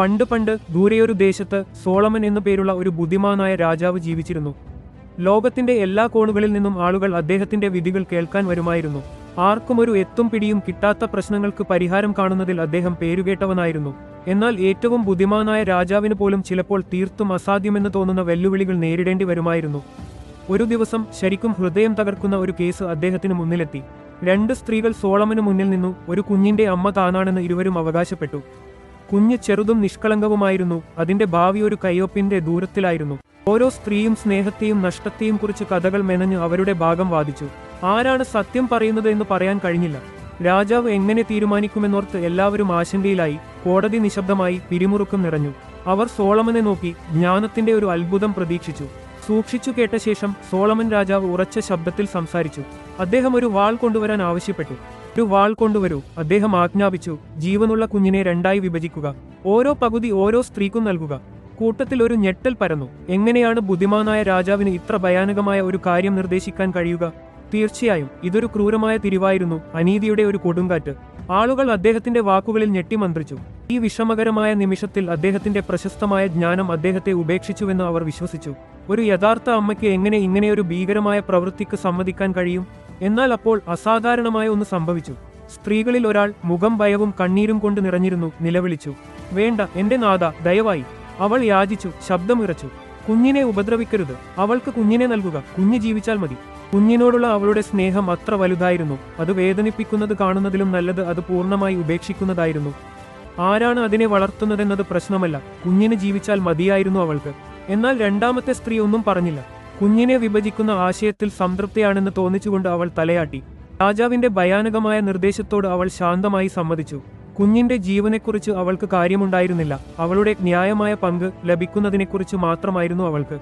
പണ്ട് പണ്ട് ദൂരെയൊരു ദേശത്ത് സോളമൻ എന്നു പേരുള്ള ഒരു ബുദ്ധിമാനായ രാജാവ് ജീവിച്ചിരുന്നു. ലോകത്തിന്റെ എല്ലാ കോണുകളിൽ നിന്നും ആളുകൾ അദ്ദേഹത്തിന്റെ വിധികൾ കേൾക്കാൻ വരുമായിരുന്നു. ആർക്കും ഒരു എത്തും പിടിയും കിട്ടാത്ത പ്രശ്നങ്ങൾക്ക് പരിഹാരം കാണുന്നതിൽ അദ്ദേഹം പേരുകേട്ടവനായിരുന്നു. എന്നാൽ ഏറ്റവും ബുദ്ധിമാനായ രാജാവിന് പോലും ചിലപ്പോൾ തീർത്തും അസാധ്യമെന്ന് തോന്നുന്ന വെല്ലുവിളികൾ നേരിടേണ്ടി വരുമായിരുന്നു. ഒരു ദിവസം ശരിക്കും ഹൃദയം തകർക്കുന്ന ഒരു കേസ് അദ്ദേഹത്തിന് മുന്നിലെത്തി. രണ്ട് സ്ത്രീകൾ സോളമന് മുന്നിൽ നിന്നു ഒരു കുഞ്ഞിന്റെ അമ്മ താനാണെന്ന് ഇരുവരും അവകാശപ്പെട്ടു. കുഞ്ഞ് ചെറുതും നിഷ്കളങ്കവുമായിരുന്നു. അതിന്റെ ഭാവി ഒരു കയ്യൊപ്പിന്റെ ദൂരത്തിലായിരുന്നു. ഓരോ സ്ത്രീയും സ്നേഹത്തെയും നഷ്ടത്തെയും കുറിച്ച് കഥകൾ മെനഞ്ഞ് അവരുടെ ഭാഗം വാദിച്ചു. ആരാണ് സത്യം പറയുന്നത് എന്ന് പറയാൻ കഴിഞ്ഞില്ല. രാജാവ് എങ്ങനെ തീരുമാനിക്കുമെന്നോർത്ത് എല്ലാവരും ആശങ്കയിലായി. കോടതി നിശബ്ദമായി പിരിമുറുക്കം നിറഞ്ഞു. അവർ സോളമനെ നോക്കി ജ്ഞാനത്തിന്റെ ഒരു അത്ഭുതം പ്രതീക്ഷിച്ചു. സൂക്ഷിച്ചു കേട്ട ശേഷം സോളമൻ രാജാവ് ഉറച്ച ശബ്ദത്തിൽ സംസാരിച്ചു. അദ്ദേഹം ഒരു വാൾ കൊണ്ടുവരാൻ ആവശ്യപ്പെട്ടു. ഒരു വാൾ കൊണ്ടുവരൂ. അദ്ദേഹം ആജ്ഞാപിച്ചു. ജീവനുള്ള കുഞ്ഞിനെ രണ്ടായി വിഭജിക്കുക. ഓരോ പകുതി ഓരോ സ്ത്രീക്കും നൽകുക. കൂട്ടത്തിൽ ഒരു ഞെട്ടൽ പരന്നു. എങ്ങനെയാണ് ബുദ്ധിമാനായ രാജാവിന് ഇത്ര ഭയാനകമായ ഒരു കാര്യം നിർദ്ദേശിക്കാൻ കഴിയുക? തീർച്ചയായും ഇതൊരു ക്രൂരമായ തിരിവായിരുന്നു അനീതിയുടെ ഒരു കൊടുങ്കാറ്റ്. ആളുകൾ അദ്ദേഹത്തിന്റെ വാക്കുകളിൽ ഞെട്ടിമന്ത്രിച്ചു. ഈ വിഷമകരമായ നിമിഷത്തിൽ അദ്ദേഹത്തിന്റെ പ്രശസ്തമായ ജ്ഞാനം അദ്ദേഹത്തെ ഉപേക്ഷിച്ചുവെന്ന് അവർ വിശ്വസിച്ചു. ഒരു യഥാർത്ഥ അമ്മയ്ക്ക് എങ്ങനെ ഇങ്ങനെയൊരു ഭീകരമായ പ്രവൃത്തിക്ക് സമ്മതിക്കാൻ കഴിയും? എന്നാൽ അപ്പോൾ അസാധാരണമായ ഒന്ന് സംഭവിച്ചു. സ്ത്രീകളിൽ ഒരാൾ മുഖം ഭയവും കണ്ണീരും കൊണ്ട് നിറഞ്ഞിരുന്നു നിലവിളിച്ചു. വേണ്ട എന്റെ നാഥ ദയവായി. അവൾ യാചിച്ചു ശബ്ദമിറച്ചു കുഞ്ഞിനെ ഉപദ്രവിക്കരുത്. അവൾക്ക് കുഞ്ഞിനെ നൽകുക. കുഞ്ഞ് ജീവിച്ചാൽ മതി. കുഞ്ഞിനോടുള്ള അവളുടെ സ്നേഹം അത്ര വലുതായിരുന്നു. അത് വേദനിപ്പിക്കുന്നത് കാണുന്നതിലും നല്ലത് അത് പൂർണമായി ഉപേക്ഷിക്കുന്നതായിരുന്നു. ആരാണ് അതിനെ വളർത്തുന്നതെന്നത് പ്രശ്നമല്ല. കുഞ്ഞിന് ജീവിച്ചാൽ മതിയായിരുന്നു അവൾക്ക്. എന്നാൽ രണ്ടാമത്തെ സ്ത്രീ ഒന്നും പറഞ്ഞില്ല. കുഞ്ഞിനെ വിഭജിക്കുന്ന ആശയത്തിൽ സംതൃപ്തിയാണെന്ന് തോന്നിച്ചുകൊണ്ട് അവൾ തലയാട്ടി. രാജാവിന്റെ ഭയാനകമായ നിർദ്ദേശത്തോട് അവൾ ശാന്തമായി സമ്മതിച്ചു. കുഞ്ഞിന്റെ ജീവനെക്കുറിച്ച് അവൾക്ക് കാര്യമുണ്ടായിരുന്നില്ല. അവളുടെ ന്യായമായ പങ്ക് ലഭിക്കുന്നതിനെക്കുറിച്ച് മാത്രമായിരുന്നു അവൾക്ക്.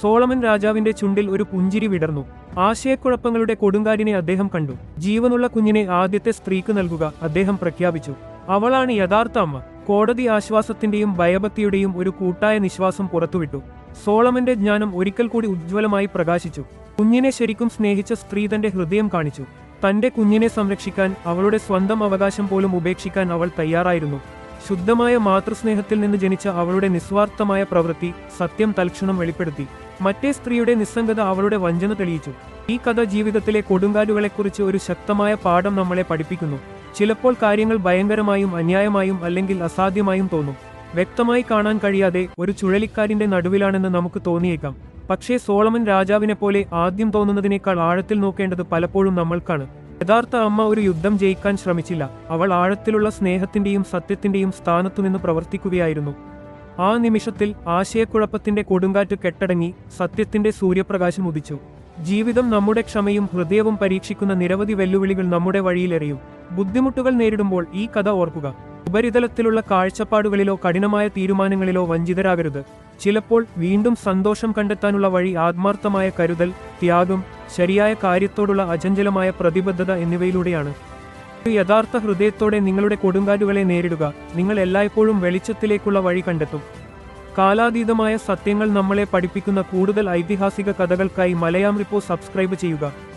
സോളമൻ രാജാവിന്റെ ചുണ്ടിൽ ഒരു പുഞ്ചിരി വിടർന്നു. ആശയക്കുഴപ്പങ്ങളുടെ കൊടുങ്കാരിനെ അദ്ദേഹം കണ്ടു. ജീവനുള്ള കുഞ്ഞിനെ ആദ്യത്തെ സ്ത്രീക്ക് നൽകുക അദ്ദേഹം പ്രഖ്യാപിച്ചു. അവളാണ് യഥാർത്ഥ അമ്മ. കോടതി ആശ്വാസത്തിന്റെയും ഭയഭക്തിയുടെയും ഒരു കൂട്ടായ നിശ്വാസം പുറത്തുവിട്ടു. സോളമന്റെ ജ്ഞാനം ഒരിക്കൽ കൂടി ഉജ്ജ്വലമായി പ്രകാശിച്ചു. കുഞ്ഞിനെ ശരിക്കും സ്നേഹിച്ച സ്ത്രീ തന്റെ ഹൃദയം കാണിച്ചു. തന്റെ കുഞ്ഞിനെ സംരക്ഷിക്കാൻ അവളുടെ സ്വന്തം അവകാശം പോലും ഉപേക്ഷിക്കാൻ അവൾ തയ്യാറായിരുന്നു. ശുദ്ധമായ മാതൃസ്നേഹത്തിൽ നിന്ന് ജനിച്ച അവളുടെ നിസ്വാർത്ഥമായ പ്രവൃത്തി സത്യം തൽക്ഷണം വെളിപ്പെടുത്തി. മറ്റേ സ്ത്രീയുടെ നിസ്സംഗത അവളുടെ വഞ്ചന തെളിയിച്ചു. ഈ കഥ ജീവിതത്തിലെ കൊടുങ്കാലുകളെക്കുറിച്ച് ഒരു ശക്തമായ പാഠം നമ്മളെ പഠിപ്പിക്കുന്നു. ചിലപ്പോൾ കാര്യങ്ങൾ ഭയങ്കരമായും അന്യായമായും അല്ലെങ്കിൽ അസാധ്യമായും തോന്നും. വ്യക്തമായി കാണാൻ കഴിയാതെ ഒരു ചുഴലിക്കാരിന്റെ നടുവിലാണെന്ന് നമുക്ക് തോന്നിയേക്കാം. പക്ഷേ സോളമൻ രാജാവിനെ പോലെ ആദ്യം തോന്നുന്നതിനേക്കാൾ ആഴത്തിൽ നോക്കേണ്ടത് പലപ്പോഴും നമ്മൾക്കാണ്. യഥാർത്ഥ അമ്മ ഒരു യുദ്ധം ജയിക്കാൻ ശ്രമിച്ചില്ല. അവൾ ആഴത്തിലുള്ള സ്നേഹത്തിന്റെയും സത്യത്തിന്റെയും സ്ഥാനത്തുനിന്ന് പ്രവർത്തിക്കുകയായിരുന്നു. ആ നിമിഷത്തിൽ ആശയക്കുഴപ്പത്തിന്റെ കൊടുങ്കാറ്റ് കെട്ടടങ്ങി സത്യത്തിന്റെ സൂര്യപ്രകാശം ഉദിച്ചു. ജീവിതം നമ്മുടെ ക്ഷമയും ഹൃദയവും പരീക്ഷിക്കുന്ന നിരവധി വെല്ലുവിളികൾ നമ്മുടെ വഴിയിലെറിയും. ബുദ്ധിമുട്ടുകൾ നേരിടുമ്പോൾ ഈ കഥ ഓർക്കുക. ഉപരിതലത്തിലുള്ള കാഴ്ചപ്പാടുകളിലോ കഠിനമായ തീരുമാനങ്ങളിലോ വഞ്ചിതരാകരുത്. ചിലപ്പോൾ വീണ്ടും സന്തോഷം കണ്ടെത്താനുള്ള വഴി ആത്മാർത്ഥമായ കരുതൽ ത്യാഗം ശരിയായ കാര്യത്തോടുള്ള അചഞ്ചലമായ പ്രതിബദ്ധത എന്നിവയിലൂടെയാണ്. ഒരു യഥാർത്ഥ ഹൃദയത്തോടെ നിങ്ങളുടെ കൊടുങ്കാറ്റുകളെ നേരിടുക. നിങ്ങൾ എല്ലായ്പ്പോഴും വെളിച്ചത്തിലേക്കുള്ള വഴി കണ്ടെത്തും. കാലാതീതമായ സത്യങ്ങൾ നമ്മളെ പഠിപ്പിക്കുന്ന കൂടുതൽ ഐതിഹാസിക കഥകൾക്കായി മലയാം റിപ്പോ സബ്സ്ക്രൈബ് ചെയ്യുക.